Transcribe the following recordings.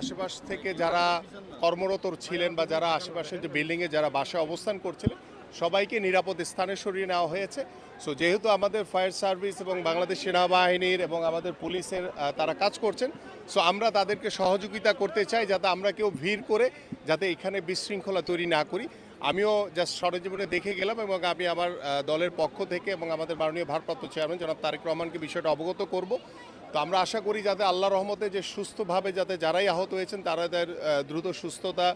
আশেপাশ থেকে যারা কর্মরত ছিলেন বা যারা আশেপাশের যে বিল্ডিংয়ে যারা বাসায় অবস্থান করছিলেন, সবাইকে নিরাপদ স্থানে সরিয়ে নেওয়া হয়েছে। সো যেহেতু আমাদের ফায়ার সার্ভিস এবং বাংলাদেশ সেনাবাহিনীর এবং আমাদের পুলিশের তারা কাজ করছেন সো আমরা তাদেরকে সহযোগিতা করতে চাই যাতে আমরা কেউ ভিড় করে যাতে এখানে বিশৃঙ্খলা তৈরি না করি। আমিও জাস্ট সরজীবনে দেখে গেলাম এবং আমি আমার দলের পক্ষ থেকে এবং আমাদের মাননীয় ভারপ্রাপ্ত চেয়ারম্যান জনাব তারেক রহমানকে বিষয়টা অবগত করব। তো আমরা আশা করি যাতে আল্লাহ রহমতে যে সুস্থভাবে যাতে যারাই আহত হয়েছেন তারা তাদের দ্রুত সুস্থতা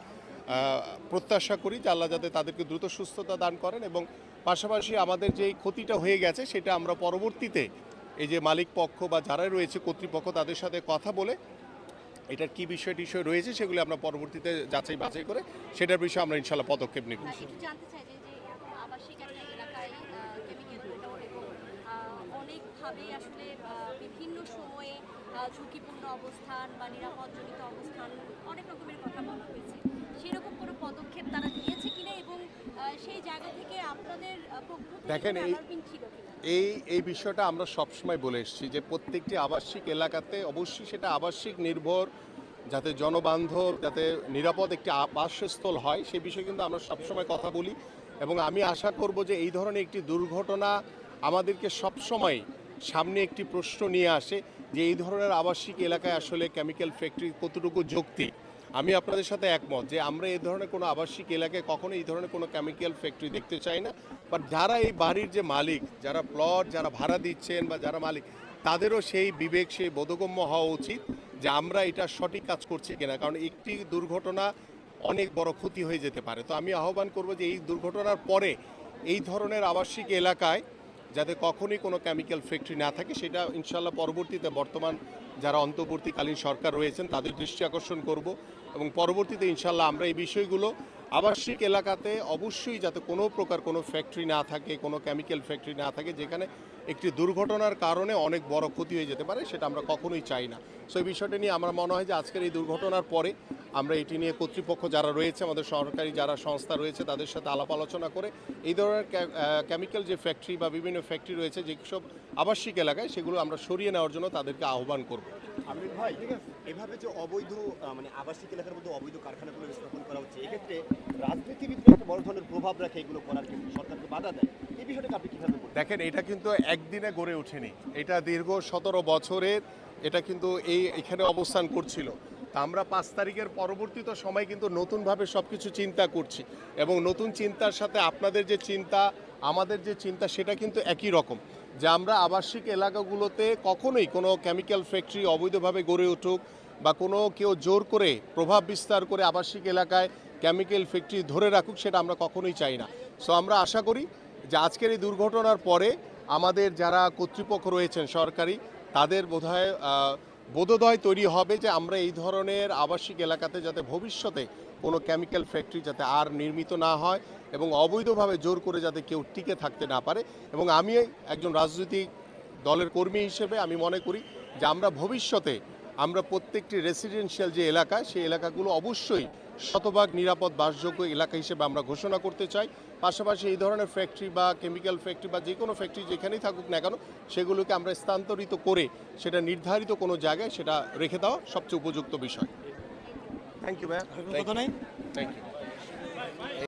প্রত্যাশা করি যে আল্লাহ যাতে তাদেরকে দ্রুত সুস্থতা দান করেন এবং পাশাপাশি আমাদের যে ক্ষতিটা হয়ে গেছে সেটা আমরা পরবর্তীতে এই যে মালিক পক্ষ বা যারা রয়েছে কর্তৃপক্ষ তাদের সাথে কথা বলে এটার কি বিষয় টিষয় রয়েছে সেগুলি আমরা পরবর্তীতে যাচাই বাছাই করে সেটার বিষয়ে আমরা ইনশাল্লাহ পদক্ষেপ নিব আহ, একটু জানতে চাই যে যে এখন আবাসিক একটা এলাকায় কেমিক্যাল লোডাউন এবং আহ, অনেকভাবে আসলে বিভিন্ন সময়ে ঝুঁকিপূর্ণ অবস্থান বা নিরাপদজনিত অবস্থান অনেক রকমের কথা বলা হয়েছে। সেরকম কোনো পদক্ষেপ তারা নিয়েছে কিনা এবং সেই জায়গা থেকে আপনাদের দেখেন, এই- এই এই বিষয়টা আমরা সবসময় বলে এসেছি যে প্রত্যেকটি আবাসিক এলাকাতে অবশ্যই সেটা আবাসিক নির্ভর যাতে জনবান্ধব যাতে নিরাপদ একটি আবাসস্থল হয় সেই বিষয়ে কিন্তু আমরা সবসময় কথা বলি। এবং আমি আশা করব যে এই ধরনের একটি দুর্ঘটনা আমাদেরকে সবসময় সামনে একটি প্রশ্ন নিয়ে আসে যে এই ধরনের আবাসিক এলাকায় আসলে কেমিক্যাল ফ্যাক্টরি কতটুকু যুক্তি? আমি আপনাদের সাথে একমত যে আমরা এই ধরনের কোনো আবাসিক এলাকায় কখনো এই ধরনের কোনো কেমিক্যাল ফ্যাক্টরি দেখতে চাই না। বাট যারা এই বাড়ির যে মালিক, যারা প্লট যারা ভাড়া দিচ্ছেন বা যারা মালিক, তাদেরও সেই বিবেক, সেই বোধগম্য হওয়া উচিত যে আমরা এটা সঠিক কাজ করছি কিনা। কারণ একটি দুর্ঘটনা অনেক বড় ক্ষতি হয়ে যেতে পারে। তো আমি আহ্বান করব যে এই দুর্ঘটনার পরে এই ধরনের আবাসিক এলাকায় যাতে কখনই কোনো কেমিক্যাল ফ্যাক্টরি না থাকে, সেটা ইনশাল্লাহ পরবর্তীতে বর্তমান যারা অন্তর্বর্তীকালীন সরকার রয়েছেন, তাদের দৃষ্টি আকর্ষণ করব এবং পরবর্তীতে ইনশাল্লাহ আমরা এই বিষয়গুলো আবাসিক এলাকাতে অবশ্যই যাতে কোনো প্রকার কোনো ফ্যাক্টরি না থাকে, কোনো কেমিক্যাল ফ্যাক্টরি না থাকে, যেখানে একটি দুর্ঘটনার কারণে অনেক বড় ক্ষতি হয়ে যেতে পারে, সেটা আমরা কখনোই চাই না। সো এই বিষয়টা নিয়ে আমার মনে হয় যে আজকের এই দুর্ঘটনার পরে আমরা এটি নিয়ে কর্তৃপক্ষ যারা রয়েছে, আমাদের সরকারি যারা সংস্থা রয়েছে, তাদের সাথে আলাপ আলোচনা করে এই ধরনের কেমিক্যাল যে ফ্যাক্টরি বা বিভিন্ন ফ্যাক্টরি রয়েছে, যেসব আবাসিক এলাকায়, সেগুলো আমরা সরিয়ে নেওয়ার জন্য তাদেরকে আহ্বান করব। আমির ভাই, এভাবে যে অবৈধ মানে আবাসিক এলাকার মধ্যে অবৈধ কারখানাগুলো স্থাপন করা হচ্ছে, এক্ষেত্রে রাজনীতিবিদরা একটা বড় ধরনের প্রভাব রাখে এগুলো করার ক্ষেত্রে, সরকারকে বাধা দেয়। দেখেন, এটা কিন্তু একদিনে গড়ে ওঠেনি। এটা দীর্ঘ সতেরো বছরের, এটা কিন্তু এই, এখানে অবস্থান করছিল। তা আমরা পাঁচ তারিখের পরবর্তীত সময় কিন্তু নতুনভাবে সব কিছু চিন্তা করছি। এবং নতুন চিন্তার সাথে আপনাদের যে চিন্তা, আমাদের যে চিন্তা, সেটা কিন্তু একই রকম। যে আমরা আবাসিক এলাকাগুলোতে কখনোই কোনো কেমিক্যাল ফ্যাক্টরি অবৈধভাবে গড়ে উঠুক বা কোনো কেউ জোর করে প্রভাব বিস্তার করে আবাসিক এলাকায় কেমিক্যাল ফ্যাক্টরি ধরে রাখুক, সেটা আমরা কখনোই চাই না। সো আমরা আশা করি যে আজকের এই দুর্ঘটনার পরে আমাদের যারা কর্তৃপক্ষ রয়েছেন সরকারি, তাদের বোধহয় বোধোদয় তৈরি হবে যে আমরা এই ধরনের আবাসিক এলাকাতে যাতে ভবিষ্যতে কোনো কেমিক্যাল ফ্যাক্টরি যাতে আর নির্মিত না হয় এবং অবৈধভাবে জোর করে যাতে কেউ টিকে থাকতে না পারে। এবং আমি একজন রাজনৈতিক দলের কর্মী হিসেবে আমি মনে করি যে আমরা ভবিষ্যতে আমরা প্রত্যেকটি রেসিডেন্সিয়াল যে এলাকা সেই এলাকাগুলো অবশ্যই শতভাগ নিরাপদ বাসযোগ্য এলাকা হিসেবে আমরা ঘোষণা করতে চাই। পাশাপাশি এই ধরনের ফ্যাক্টরি বা কেমিক্যাল ফ্যাক্টরি বা যে কোনো ফ্যাক্টরি যেখানেই থাকুক না কেন সেগুলোকে আমরা স্থানান্তরিত করে সেটা নির্ধারিত কোনো জায়গায় সেটা রেখে দেওয়া সবচেয়ে উপযুক্ত বিষয়। থ্যাংক ইউ ভাই থ্যাংক ইউ